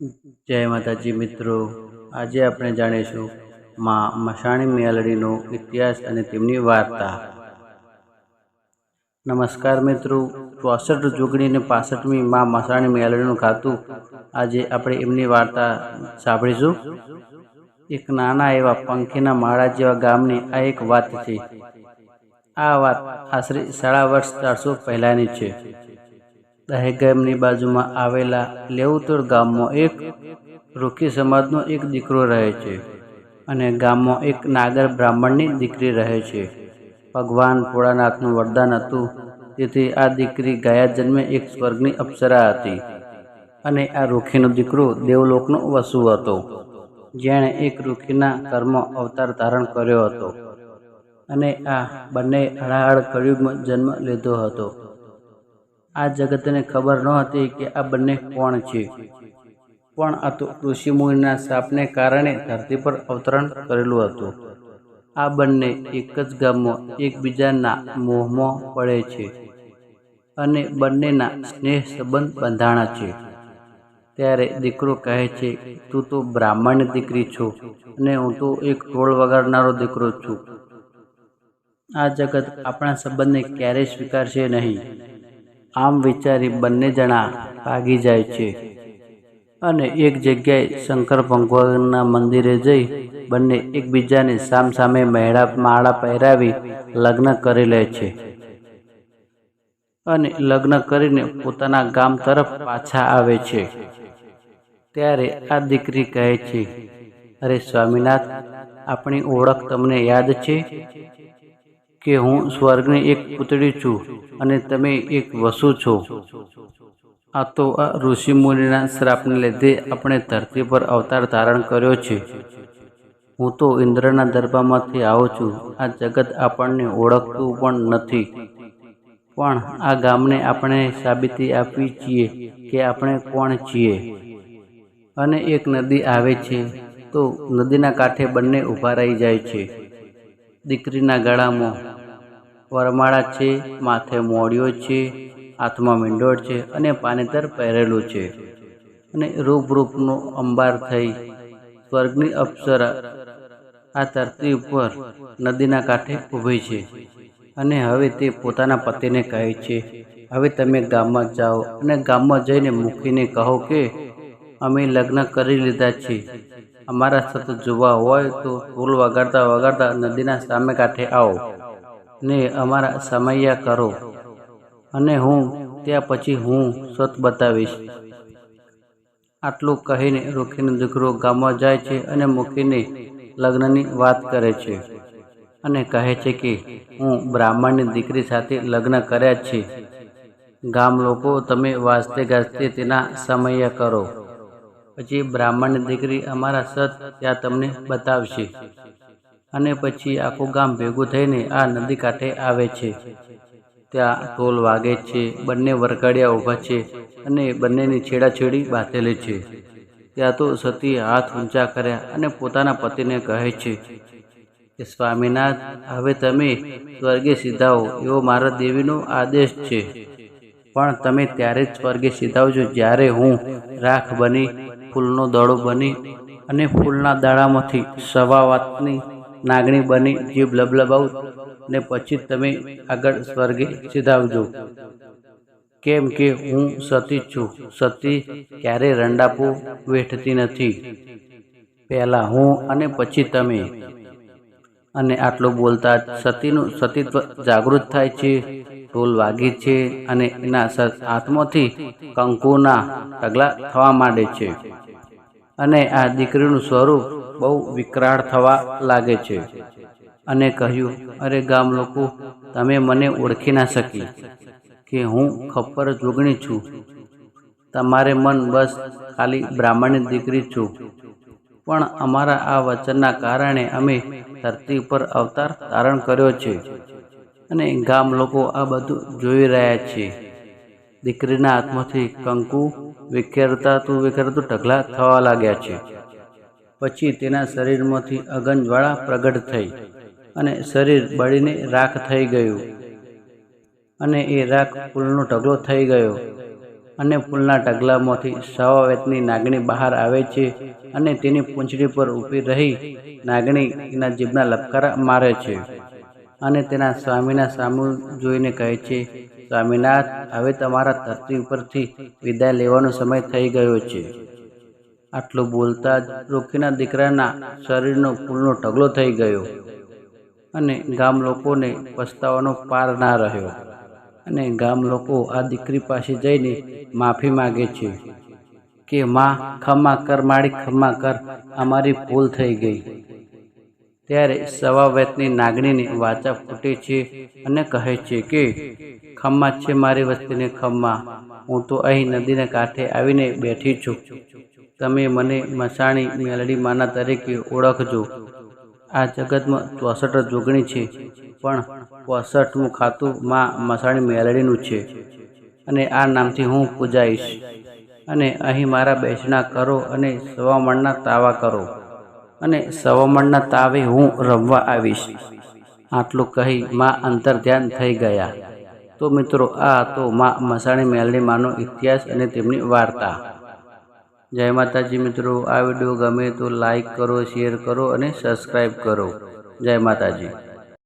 જય માતાજી મિત્રો. આજે આપણે જાણીશું માં મસાણી મેલડીનો ઇતિહાસ અને તેમની વાર્તા. નમસ્કાર મિત્રો. ચોસઠ જોગણી અને પાસઠમી માં મસાણી મેલડીનું ખાતું આજે આપણે એમની વાર્તા સાંભળીશું. એક નાના એવા પંખીના માળા જેવા ગામની આ એક વાત છે. આ વાત આશરે સાડા વર્ષ ચારસો પહેલાંની છે. દહેગામની બાજુમાં આવેલા લેઉતર ગામમાં એક રૂખી સમાજનો એક દીકરો રહે છે અને ગામમાં એક નાગર બ્રાહ્મણની દીકરી રહે છે. ભગવાન ભોળાનાથનું વરદાન હતું. તેથી આ દીકરી ગયા જન્મે એક સ્વર્ગની અપ્સરા હતી અને આ રૂખીનો દીકરો દેવલોકનો વસુ હતો, જેણે એક રૂખીના કર્મ અવતાર ધારણ કર્યો હતો અને આ બંને હળાહળ કળિયુગમાં જન્મ લીધો હતો. આ જગતને ખબર નહોતી કે આ બંને કોણ છે. પણ આ તો ઋષિમુનિના શાપને કારણે ધરતી પર અવતરણ કરેલું હતું. આ બંને એક જ ગામમાં એકબીજાના મોહમાં પડે છે અને બંનેના સ્નેહ સંબંધ બંધાણા છે. ત્યારે દીકરો કહે છે, તું તો બ્રાહ્મણની દીકરી છો અને હું તો એક ઢોળ વગાડનારો દીકરો છું. આ જગત આપણા સંબંધને ક્યારેય સ્વીકારશે નહીં. આમ વિચારી બંને જણા ભાગી જાય છે. અને એક જગ્યાએ શંકર ભગવાનના મંદિરે જઈ બંને એકબીજાને સામસામે મહેડા માળા પહેરાવી લગ્ન કરી લે છે. અને લગ્ન કરીને પોતાના ગામ તરફ પાછા આવે છે. ત્યારે આ દીકરી કહે છે, અરે સ્વામિનાથ, આપણી ઓળખ તમને યાદ છે? કે હું સ્વર્ગની એક પુતળી છું અને તમે એક વસુ છો. આ તો આ ઋષિમુનિના શ્રાપને લીધે આપણે ધરતી પર અવતાર ધારણ કર્યો છે. હું તો ઇન્દ્રના દરબારમાંથી આવું છું. આ જગત આપણને ઓળખતું પણ નથી. પણ આ ગામને આપણે સાબિતી આપવી છીએ કે આપણે કોણ છીએ? અને એક નદી આવે છે, તો નદીના કાંઠે બંને ઊભા રહી જાય છે. દીકરીના ગળામાં વરમાળા છે, માથે મોડિયો છે, હાથમાં મીંડોળ છે અને પાનેતર પહેરેલું છે. અને રૂપરૂપનો અંબાર થઈ સ્વર્ગની અપ્સરા આ ધરતી ઉપર નદીના કાંઠે ઊભી છે. અને હવે તે પોતાના પતિને કહે છે, હવે તમે ગામમાં જાઓ અને ગામમાં જઈને મૂકીને કહો કે, અમે લગ્ન કરી લીધા છે. અમારા સતત જોવા હોય તો ઢોલ વગાડતા વગાડતા નદીના સામે કાંઠે આવો. ને અમારા સમૈયા કરો. અને હું ત્યાં પછી હું સત બતાવીશ. આટલું કહીને રૂખીનો દીકરો ગામમાં જાય છે અને મૂકીને લગ્નની વાત કરે છે. અને કહે છે કે, હું બ્રાહ્મણની દીકરી સાથે લગ્ન કર્યા છે. ગામ લોકો તમે વાજતે ગાજતે તેના સમૈયા કરો. પછી બ્રાહ્મણની દીકરી અમારા સત ત્યાં તમને બતાવશે. અને પછી આખું ગામ ભેગું થઈને આ નદી કાંઠે આવે છે. ત્યાં ઢોલ વાગે છે, બંને વરકાડિયા ઊભા છે અને બંનેની છેડાછેડી બાંધેલી છે. ત્યાં તો સતી હાથ ઊંચા કર્યા અને પોતાના પતિને કહે છે, કે સ્વામિનાથ, હવે તમે સ્વર્ગે સીધાઓ એવો મારા દેવીનો આદેશ છે. પણ તમે ત્યારે જ સ્વર્ગે સીધાવજો જ્યારે હું રાખ બની, ફૂલનો દડો બની અને ફૂલના દાડામાંથી સવા વાતની નાગણી બની, જીભ લબલબાવું ને પછી તમે આગળ સ્વર્ગે સીધાવજો. કેમ કે હું સતી છું, સતી ક્યારે રંડાપો વેઠતી નથી. પહેલાં હું અને પછી તમે. અને આટલું બોલતા સતીનું સતીત્વ જાગૃત થાય છે, ઢોલ વાગી છે અને એના હાથમાંથી કંકુના ઢગલા થવા માંડે છે. અને આ દીકરીનું સ્વરૂપ બહુ વિકરાળ થવા લાગે છે. અને કહ્યું, અરે ગામ લોકો, તમે મને ઓળખી ના શકી કે હું ખપ્પર જોગણી છું. તમારે મન બસ ખાલી બ્રાહ્મણની દીકરી છું. પણ અમારા આ વચનના કારણે અમે ધરતી ઉપર અવતાર ધારણ કર્યો છે. અને ગામ લોકો આ બધું જોઈ રહ્યા છે. દીકરીના હાથમાંથી કંકુ વિખેરતા તું વિખેરતું ઢગલા થવા લાગ્યા છે. પછી તેના શરીરમાંથી અગનજ્વાળા પ્રગટ થઈ અને શરીર બળીને રાખ થઈ ગયું. અને એ રાખ ફૂલનો ઢગલો થઈ ગયો. અને ફૂલના ઢગલામાંથી સવાવેતની નાગણી બહાર આવે છે અને તેની પૂંછડી પર ઊભી રહી નાગણી એના જીભના લપકારા મારે છે. અને તેના સ્વામીના સામુ જોઈને કહે છે, સ્વામીનાથ, હવે તમારા ધરતી ઉપરથી વિદાય લેવાનો સમય થઈ ગયો છે. આટલું બોલતા જ રોકીના દીકરાના શરીરનો ફૂલનો ઢગલો થઈ ગયો અને ગામ લોકોને પસ્તાવાનો પાર ના રહ્યો. અને ગામ લોકો આ દીકરી પાસે જઈને માફી માગે છે કે, માં ખમા કર, મારી ખમા કર, અમારી ભૂલ થઈ ગઈ. ત્યારે સવા વેતની નાગણીને વાચા ફૂટે છે અને કહે છે કે ખમ્મા છે મારી વસ્તીને ખમ્મા હું તો અહીં નદીના કાંઠે આવીને બેઠી છું. તમે મને મસાણી મેલડી માના તરીકે ઓળખજો. આ જગતમાં ચોસઠ જોગણી છે, પણ ચોસઠમું ખાતું માં મસાણી મેલડીનું છે અને આ નામથી હું પૂજાઈશ. અને અહીં મારા બેસણા કરો અને સવામણના તાવા કરો. અને સવામણના તાવે હું રમવા આવીશ. આટલું કહી માં અંતર ધ્યાન થઈ ગયા. તો મિત્રો, આ તો માં મસાણી મેલડી માનો ઇતિહાસ અને તેમની વાર્તા. જય માતાજી મિત્રો, આ વીડિયો ગમે તો લાઈક કરો શેર કરો અને સબસ્ક્રાઈબ કરો. જય માતાજી.